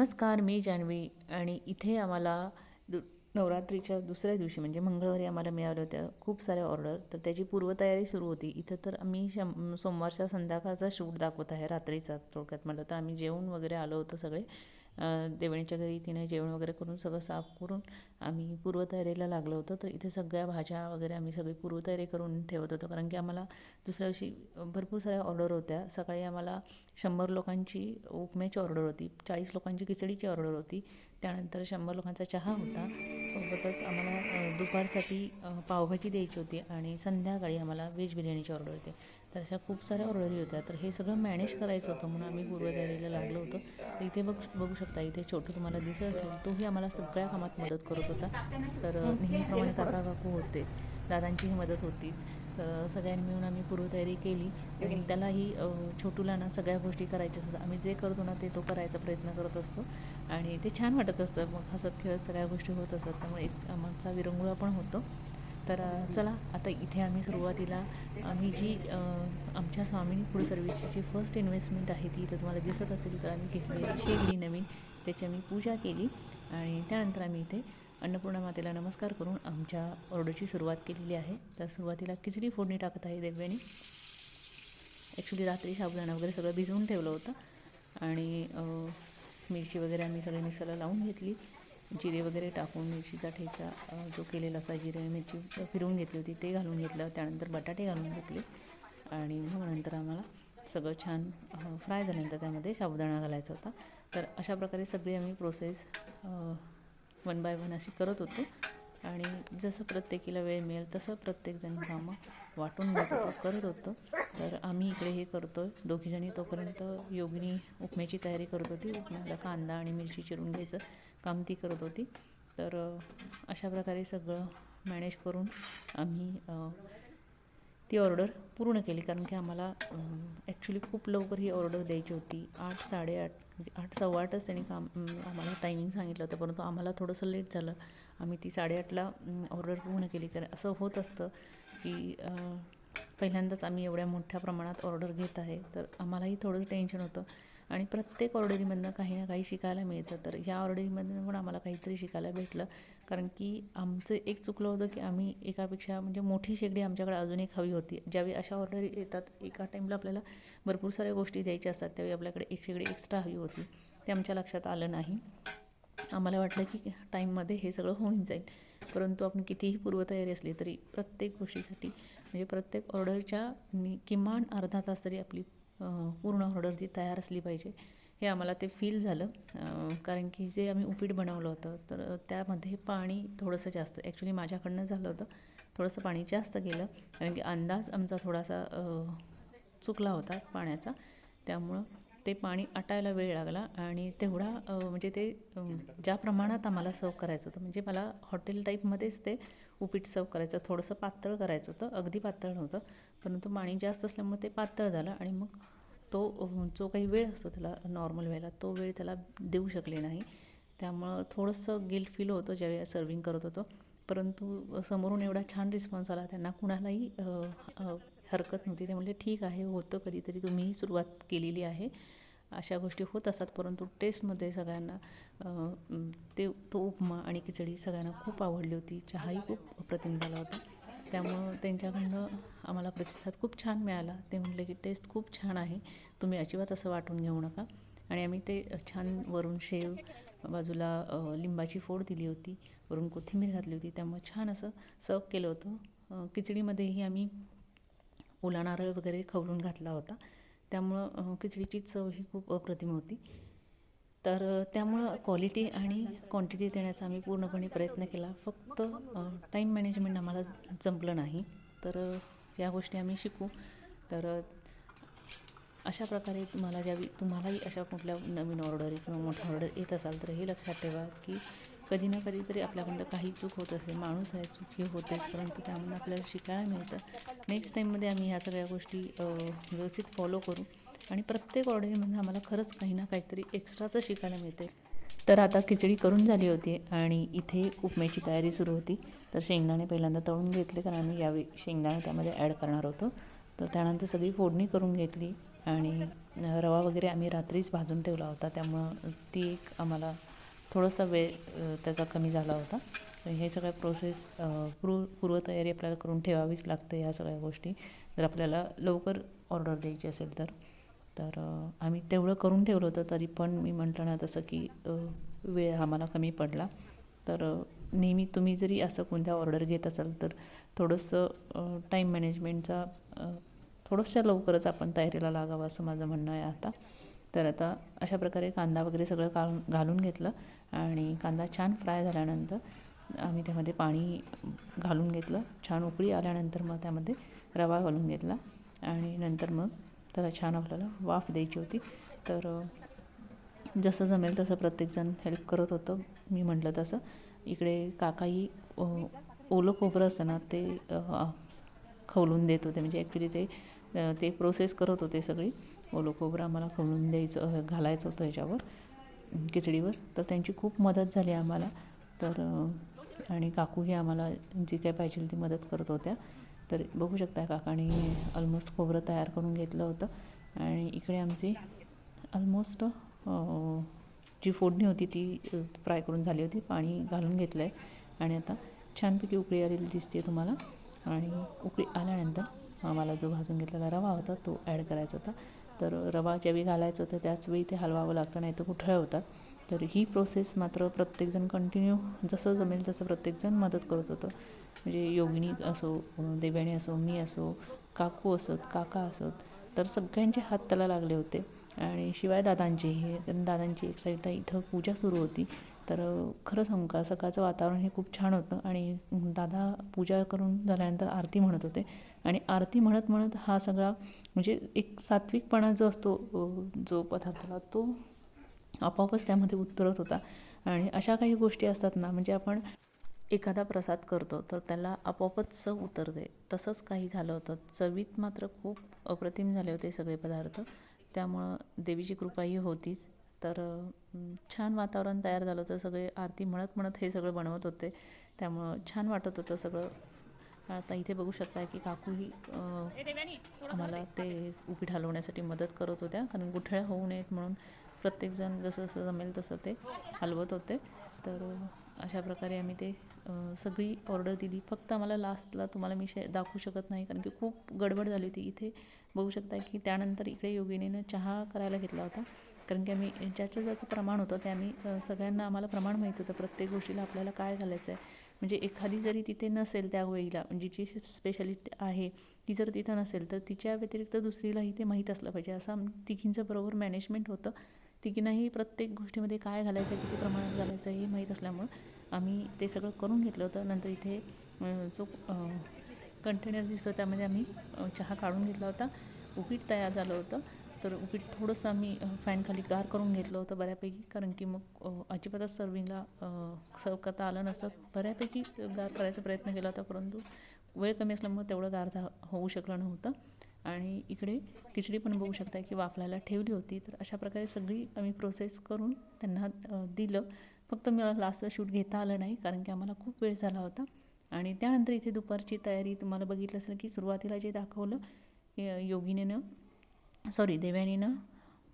नमस्कार मी जान्हवी आणि इथे आम्हाला दु नवरात्रीच्या दुसऱ्या दिवशी म्हणजे मंगळवारी आम्हाला मिळाल्या होत्या खूप साऱ्या ऑर्डर. तर त्याची पूर्वतयारी सुरू होती. इथं तर आम्ही शं सोमवारच्या संध्याकाळचा शूट दाखवत आहे रात्रीचा थोडक्यात म्हटलं तर. आम्ही जेवून वगैरे आलो होतो सगळे. देवणीच्या घरी तिने जेवण वगैरे करून सगळं साफ करून आम्ही पूर्वतयारीला लागलो होतो. तर इथे सगळ्या भाज्या वगैरे आम्ही सगळी पूर्वतयारी करून ठेवत होतो. कारण की आम्हाला दुसऱ्या दिवशी भरपूर साऱ्या ऑर्डर होत्या. सकाळी आम्हाला शंभर लोकांची उपम्याची ऑर्डर होती. चाळीस लोकांची खिचडीची ऑर्डर होती. त्यानंतर शंभर लोकांचा चहा होता. सोबतच आम्हाला दुपारसाठी पावभाजी द्यायची होती आणि संध्याकाळी आम्हाला व्हेज बिर्याणीची ऑर्डर होती. तर अशा खूप साऱ्या ऑर्डरी होत्या. तर हे सगळं मॅनेज करायचं होतं म्हणून आम्ही पूर्वतयारीला लागलो होतो. तर इथे बघ बघू शकता इथे छोटू तुम्हाला दिसत असेल तोही आम्हाला सगळ्या कामात मदत करत होता. तर नेहमीप्रमाणे काका काकू होते. दादांचीही मदत होतीच. तर सगळ्यांनी मिळून आम्ही पूर्वतयारी केली. आणि त्यालाही छोटूला ना सगळ्या गोष्टी करायच्या असतात. आम्ही जे करतो ना ते तो करायचा प्रयत्न करत असतो. आणि ते छान वाटत असतं. मग हसत खेळत सगळ्या गोष्टी होत असतात. त्यामुळे एक आमचा विरंगुळा पण होतो. तर चला आता इथे आम्ही सुरुवातीला आम्ही जी आमच्या स्वामिनी फूड सर्व्हिसची जी फर्स्ट इन्व्हेस्टमेंट आहे ती तर तुम्हाला दिसत असेल तर आम्ही घेतलेली शेगडी नवीन. त्याची आम्ही पूजा केली आणि त्यानंतर आम्ही इथे अन्नपूर्णा मातेला नमस्कार करून आमच्या ऑर्डरची सुरुवात केलेली आहे. तर सुरुवातीला खिचडी फोडणी टाकत आहे देव्याने. ॲक्च्युली रात्री साबुदाणा वगैरे सगळं भिजवून ठेवलं होतं आणि मिरची वगैरे आम्ही सगळे मिक्सरला लावून घेतली. जिरे वगैरे टाकून मिरचीचा ठेचा जो केलेला असा जिरे मिरची फिरवून घेतली होती ते घालून घेतलं. त्यानंतर बटाटे घालून घेतले. आणि मग नंतर आम्हाला सगळं छान फ्राय झाल्यानंतर त्यामध्ये साबुदाणा घालायचा होता. तर अशा प्रकारे सगळी आम्ही प्रोसेस वन बाय वन अशी करत होतो. आणि जसं प्रत्येकीला वेळ मिळेल तसं प्रत्येकजण कामं वाटून घेत करत होतो. तर आम्ही इकडे हे करतो आहे दोघीजणी तोपर्यंत योगिनी उपम्याची तयारी करत होती. उपम्याला कांदा आणि मिरची चिरून घ्यायचं काम ती करत होती. तर अशा प्रकारे सगळं मॅनेज करून आम्ही ती ऑर्डर पूर्ण केली. कारण की आम्हाला ॲक्च्युली खूप लवकर ही ऑर्डर द्यायची होती. आठ साडेआठ म्हणजे आठ सव्वा आठच त्यांनी काम आम्हाला टायमिंग सांगितलं होतं. परंतु आम्हाला थोडंसं लेट झालं. आम्ही ती साडेआठला ऑर्डर पूर्ण केली. कारण असं होत असतं की पहिल्यांदाच आम्ही एवढ्या मोठ्या प्रमाणात ऑर्डर घेत आहे. तर आम्हालाही थोडंसं टेन्शन होतं. आणि प्रत्येक ऑर्डरीमधनं काही ना काही शिकायला मिळतं. तर ह्या ऑर्डरीमधनं पण आम्हाला काहीतरी शिकायला भेटलं. कारण की आमचं एक चुकलं होतं की आम्ही एकापेक्षा म्हणजे मोठी शेगडी आमच्याकडे अजून एक हवी होती. ज्यावेळी अशा ऑर्डरी येतात एका टाईमला आपल्याला भरपूर साऱ्या गोष्टी द्यायच्या असतात. त्यावेळी आपल्याकडे एक शेगडी एक्स्ट्रा हवी होती. ते आमच्या लक्षात आलं नाही. आम्हाला वाटलं की टाईममध्ये हे सगळं होऊन जाईल. परंतु आपण कितीही पूर्वतयारी असली तरी प्रत्येक गोष्टीसाठी म्हणजे प्रत्येक ऑर्डरच्या किमान अर्धा तास तरी आपली पूर्ण ऑर्डर ती तयार असली पाहिजे. हे आम्हाला ते फील झालं. कारण की जे आम्ही उपीट बनवलं होतं तर त्यामध्ये पाणी थोडंसं जास्त ॲक्च्युली माझ्याकडनं झालं होतं. थोडंसं पाणी जास्त गेलं कारण की अंदाज आमचा थोडासा चुकला होता पाण्याचा. त्यामुळं ते पाणी आटायला वेळ लागला आणि तेवढा म्हणजे ते ज्या प्रमाणात आम्हाला सर्व करायचं होतं म्हणजे मला हॉटेल टाईपमध्येच ते उपीट सर्व करायचं थोडंसं पातळ करायचं होतं अगदी पातळ नव्हतं परंतु पाणी जास्त असल्यामुळे ते पातळ झालं आणि मग तो जो काही वेळ असतो त्याला नॉर्मल व्हायला तो वेळ त्याला देऊ शकले नाही. त्यामुळं थोडंसं गिल्ट फील होतं ज्यावेळी सर्विंग करत होतो परंतु समोरून एवढा छान रिस्पॉन्स आला त्यांना कुणालाही हरकत नव्हती. ते म्हणले ठीक आहे होतं कधीतरी तुम्हीही सुरुवात केलेली आहे. अशा गोष्टी होत असतात परंतु टेस्टमध्ये सगळ्यांना ते तो उपमा आणि खिचडी सगळ्यांना खूप आवडली होती. चहाही खूप अप्रतिम झाला होता. त्यामुळं त्यांच्याकडनं आम्हाला प्रतिसाद खूप छान मिळाला. ते म्हटले की टेस्ट खूप छान आहे. तुम्ही अजिबात असं वाटून घेऊ नका. आणि आम्ही ते छान वरून शेव बाजूला लिंबाची फोड दिली होती. वरून कोथिंबीर घातली होती. त्यामुळे छान असं सर्व केलं होतं. खिचडीमध्येही आम्ही ओला नारळ वगैरे खवळून घातला होता. त्यामुळं खिचडीची चव ही खूप अप्रतिम होती. तर त्यामुळं क्वालिटी आणि क्वांटिटी देण्याचा आम्ही पूर्णपणे प्रयत्न केला. फक्त टाईम मॅनेजमेंट आम्हाला जमलं नाही. तर या गोष्टी आम्ही शिकू. तर अशा प्रकारे तुम्हाला ज्यावेळी तुम्हालाही अशा कुठल्या नवीन ऑर्डर किंवा मोठ्या ऑर्डर येत असाल तर हे लक्षात ठेवा की कधी ना कधीतरी आपल्याकडं काही चूक होत असेल माणूस आहे चूक ही होतेच परंतु त्यामधून आपल्याला शिकायला मिळतं. नेक्स्ट टाईममध्ये आम्ही ह्या सगळ्या गोष्टी व्यवस्थित फॉलो करू. आणि प्रत्येक ऑर्डरीमध्ये आम्हाला खरंच काही ना काहीतरी एक्स्ट्राचं शिकायला मिळते. तर आता खिचडी करून झाली होती आणि इथे उपम्याची तयारी सुरू होती. तर शेंगदाणे पहिल्यांदा तळून घेतले कारण आम्ही यावेळी शेंगदाणे त्यामध्ये ॲड करणार होतो. तर त्यानंतर सगळी फोडणी करून घेतली आणि रवा वगैरे आम्ही रात्रीच भाजून ठेवला होता. त्यामुळं ती एक आम्हाला थोडासा वेळ त्याचा कमी झाला होता. तर हे सगळ्या प्रोसेस पूर्व पूर्वतयारी आपल्याला करून ठेवावीच लागते या सगळ्या गोष्टी. जर आपल्याला लवकर ऑर्डर द्यायची असेल तर. तर आम्ही तेवढं करून ठेवलं होतं तरी पण मी म्हटलं ना तसं की वेळ आम्हाला कमी पडला. तर नेहमी तुम्ही जरी असं कोणत्या ऑर्डर घेत असाल तर थोडंसं टाईम मॅनेजमेंटचा थोडंसं लवकरच आपण तयारीला लागावं असं माझं म्हणणं आहे आता. तर आता अशा प्रकारे कांदा वगैरे सगळं काढून घालून घेतलं आणि कांदा छान फ्राय झाल्यानंतर आम्ही त्यामध्ये पाणी घालून घेतलं. छान उकळी आल्यानंतर मग त्यामध्ये रवा घालून घेतला आणि नंतर मग त्याला छान आपल्याला वाफ द्यायची होती. तर जसं जमेल तसं प्रत्येकजण हेल्प करत होतं. मी म्हटलं तसं. इकडे काकाही ओलं खोबरं असतं ना ते खवलून देत होते. म्हणजे ॲक्च्युली ते ते प्रोसेस करत होते सगळी. ओलं खोबरं आम्हाला खोलून द्यायचं घालायचं होतं ह्याच्यावर खिचडीवर. तर त्यांची खूप मदत झाली आम्हाला. तर आणि काकूही आम्हाला जी काय पाहिजे ती मदत करत होत्या. तर बघू शकता काकाने ऑलमोस्ट खोबरं तयार करून घेतलं होतं. आणि इकडे आमची ऑलमोस्ट जी फोडणी होती ती फ्राय करून झाली होती. पाणी घालून घेतलं आहे आणि आता छानपैकी उकळी आलेली दिसते तुम्हाला. आणि उकळी आल्यानंतर आम्हाला जो भाजून घेतलेला रवा होता तो ॲड करायचा होता. तर रवा ज्यावेळी घालायचं होतं त्याचवेळी ते हलवावं लागतं नाही तर कुठळं होतात तर ही प्रोसेस मात्र प्रत्येकजण कंटिन्यू जसं जमेल तसं प्रत्येकजण मदत करत होतं. म्हणजे योगिनी असो देव्याणी असो मी असो काकू असत काका असत तर सगळ्यांचे हात त्याला लागले होते. आणि शिवाय दादांचेही कारण दादांची एक साईडला इथं पूजा सुरू होती. तर खरं सांगू का सकाळचं वातावरण हे खूप छान होतं. आणि दादा पूजा करून झाल्यानंतर आरती म्हणत होते. आणि आरती म्हणत म्हणत हा सगळा म्हणजे एक सात्विकपणा जो असतो जो पदार्थाला तो आपोआपच त्यामध्ये उतरत होता. आणि अशा काही गोष्टी असतात ना म्हणजे आपण एखादा प्रसाद करतो तर त्याला आपोआपच चव उतरते. तसंच काही झालं होतं. चवीत मात्र खूप अप्रतिम झाले होते सगळे पदार्थ. त्यामुळं देवीची कृपाही होतीच तर छान वातावरण तयार झालं होतं. सगळे आरती म्हणत म्हणत हे सगळं बनवत होते. त्यामुळं छान वाटत होतं सगळं. आता इथे बघू शकता की काकूही ही आम्हाला ते उपीट हलवण्यासाठी मदत करत होत्या. कारण गुठळ्या होऊ नयेत म्हणून प्रत्येकजण जसं जसं जमेल तसं ते हलवत होते. तर अशा प्रकारे आम्ही ते सगळी ऑर्डर दिली. फक्त आम्हाला लास्टला तुम्हाला मी शे दाखवू शकत नाही. कारण की खूप गडबड झाली होती. इथे बघू शकता की त्यानंतर इकडे योगिनीनं चहा करायला घेतला होता. कारण की आम्ही ज्याचं ज्याचं प्रमाण होतं ते आम्ही सगळ्यांना आम्हाला प्रमाण माहीत होतं. प्रत्येक गोष्टीला आपल्याला काय घालायचं आहे म्हणजे एखादी जरी तिथे नसेल त्या वेळीला म्हणजे जी स्पेशालिटी आहे ती जर तिथं नसेल तर तिच्या व्यतिरिक्त दुसरीलाही ते माहीत असलं पाहिजे. असं तिघींचं बरोबर मॅनेजमेंट होतं. तिघींनाही प्रत्येक गोष्टीमध्ये काय घालायचं किती प्रमाणात घालायचं हे माहीत असल्यामुळं आम्ही ते सगळं करून घेतलं होतं. नंतर इथे जो कंटेनर दिसतो त्यामध्ये आम्ही चहा काढून घेतला होता. उपीट तयार झालं होतं. तर उपीट थोडंसं आम्ही फॅनखाली गार करून घेतलं होतं बऱ्यापैकी. कारण की मग अजिबातच सर्विंगला सर्व करता आलं नसतं. बऱ्यापैकी गार करायचा प्रयत्न केला होता परंतु वेळ कमी असल्यामुळे तेवढं गार झा होऊ शकलं नव्हतं. आणि इकडे खिचडी पण बघू शकता की वाफलायला ठेवली होती. तर अशा प्रकारे सगळी आम्ही प्रोसेस करून त्यांना दिलं. फक्त मला लास्टचं शूट घेता आलं नाही कारण की आम्हाला खूप वेळ झाला होता. आणि त्यानंतर इथे दुपारची तयारी तुम्हाला बघितलं असेल की सुरुवातीला जे दाखवलं की योगिनीनं सॉरी देवयानीनं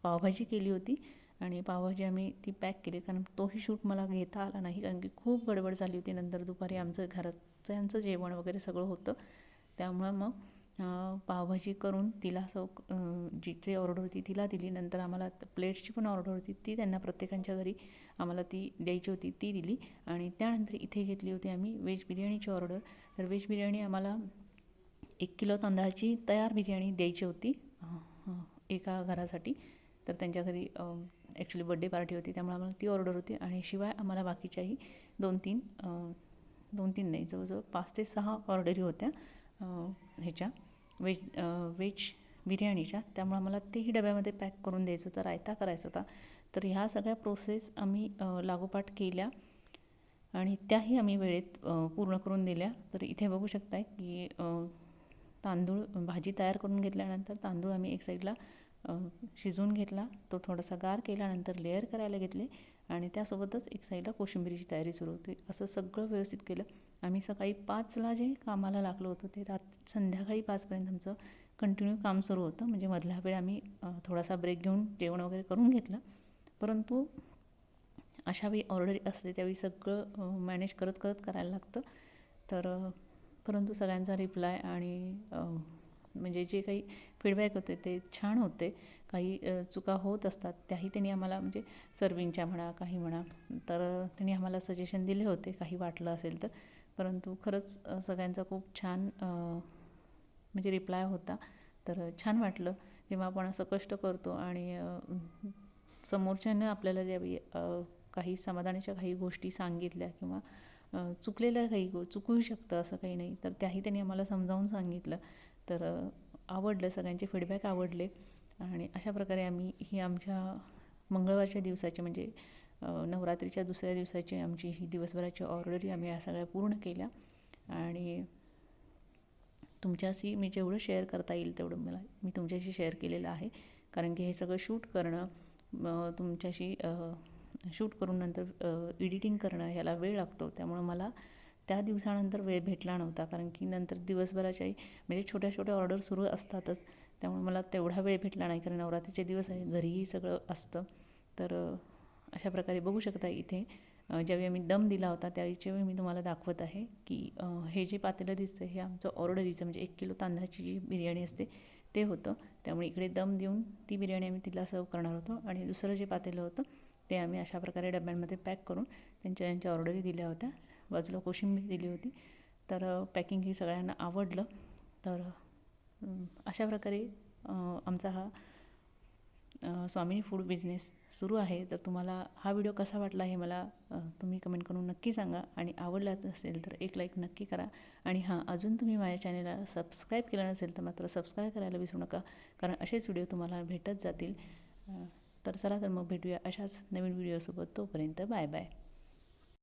पावभाजी केली होती आणि पावभाजी आम्ही ती पॅक केली कारण तोही शूट मला घेता आला नाही कारण की खूप गडबड झाली होती नंतर दुपारी आमचं घराच्यांचं जेवण वगैरे सगळं होतं. त्यामुळं मग पावभाजी करून तिला असं जिची ऑर्डर होती तिला दिली. नंतर आम्हाला प्लेट्सची पण ऑर्डर होती ती त्यांना प्रत्येकांच्या घरी आम्हाला ती द्यायची होती ती दिली. आणि त्यानंतर इथे घेतली होती आम्ही व्हेज बिर्याणीची ऑर्डर. तर व्हेज बिर्याणी आम्हाला एक किलो तांदळाची तयार बिर्याणी द्यायची होती. एका घरासाठी. तर त्यांच्या घरी ॲक्च्युली बड्डे पार्टी होती त्यामुळे आम्हाला ती ऑर्डर होती आणि शिवाय आम्हाला बाकीच्याही दोन तीन दोन तीन नाही जवळजवळ पाच ते सहा ऑर्डरी होत्या ह्याच्या व्हेज व्हेज बिर्याणीच्या. त्यामुळे आम्हाला तेही डब्यामध्ये पॅक करून द्यायचं होतं रायता करायचा होता. तर ह्या सगळ्या प्रोसेस आम्ही लागोपाठ केल्या आणि त्याही आम्ही वेळेत पूर्ण करून दिल्या. तर इथे बघू शकताय की तांदूळ भाजी तयार करून घेतल्यानंतर तांदूळ आम्ही एक साईडला शिजवून घेतला. तो थोडासा गार केल्यानंतर लेअर करायला घेतले आणि त्यासोबतच एक साईडला कोशिंबिरीची तयारी सुरू होती. असं सगळं व्यवस्थित केलं. आम्ही सकाळी पाचला जे कामाला लागलो होतो ते रात संध्याकाळी पाचपर्यंत आमचं कंटिन्यू काम सुरू होतं. म्हणजे मधला वेळ आम्ही थोडासा ब्रेक घेऊन जेवण वगैरे करून घेतलं. परंतु अशा वेळी ऑर्डर असते त्यावेळी सगळं मॅनेज करत करत करायला लागतं. तर परंतु सगळ्यांचा रिप्लाय आणि म्हणजे जे काही फीडबॅक होते ते छान होते. काही चुका होत असतात त्याही त्यांनी आम्हाला म्हणजे सर्विंगच्या म्हणा काही म्हणा तर त्यांनी आम्हाला सजेशन दिले होते काही वाटलं असेल तर. परंतु खरंच सगळ्यांचा खूप छान म्हणजे रिप्लाय होता. तर छान वाटलं. जेव्हा आपण असं कष्ट करतो आणि समोरच्यानं आपल्याला ज्यावेळी काही समाधानाच्या काही गोष्टी सांगितल्या किंवा चुकलेलं काही चुकू चुकूही शकतं असं काही नाही. तर त्याही त्यांनी आम्हाला समजावून सांगितलं. तर आवडलं सगळ्यांचे फीडबॅक आवडले. आणि अशा प्रकारे आम्ही ही आमच्या मंगळवारच्या दिवसाची म्हणजे नवरात्रीच्या दुसऱ्या दिवसाची आमची ही दिवसभराची ऑर्डरही आम्ही या सगळ्या पूर्ण केल्या. आणि तुमच्याशी मी जेवढं शेअर करता येईल तेवढं मला मी तुमच्याशी शेअर केलेलं आहे. कारण की हे सगळं शूट करणं तुमच्याशी शूट करून नंतर एडिटिंग करणं ह्याला वेळ लागतो. त्यामुळं मला त्या दिवसानंतर वेळ भेटला नव्हता. कारण की नंतर दिवसभराच्याही म्हणजे छोट्या छोट्या ऑर्डर सुरू असतातच. त्यामुळे मला तेवढा वेळ भेटला नाही. कारण नवरात्रीचे दिवस आहे घरीही सगळं असतं. तर अशा प्रकारे बघू शकता इथे. ज्यावेळी आम्ही दम दिला होता त्यावेळीच्या वेळी मी तुम्हाला दाखवत आहे की हे जे पातेलं दिसतं हे आमचं ऑर्डरीचं म्हणजे एक किलो तांदळाची जी बिर्याणी असते ते होतं. त्यामुळे इकडे दम देऊन ती बिर्याणी आम्ही तिला सर्व करणार होतो. आणि दुसरं जे पातेलं होतं ते आम्ही अशा प्रकारे डब्यांमध्ये पॅक करून त्यांच्या यांच्या ऑर्डरी दिल्या होत्या. बाजूला कोशिंबीर दिली होती. तर पॅकिंग ही सगळ्यांना आवडलं. तर अशा प्रकारे आमचा हा स्वामिनी फूड बिझनेस सुरू आहे. तर तुम्हाला हा व्हिडिओ कसा वाटला हे मला तुम्ही कमेंट करून नक्की सांगा. आणि आवडला असेल तर एक लाईक नक्की करा. आणि हां अजून तुम्ही माझ्या चॅनलला सबस्क्राईब केलं नसेल तर मात्र सबस्क्राईब करायला विसरू नका. कारण असेच व्हिडिओ तुम्हाला भेटत जातील. तर चला तर मग भेटूया अशाच नवीन व्हिडिओसोबत तोपर्यंत बाय बाय.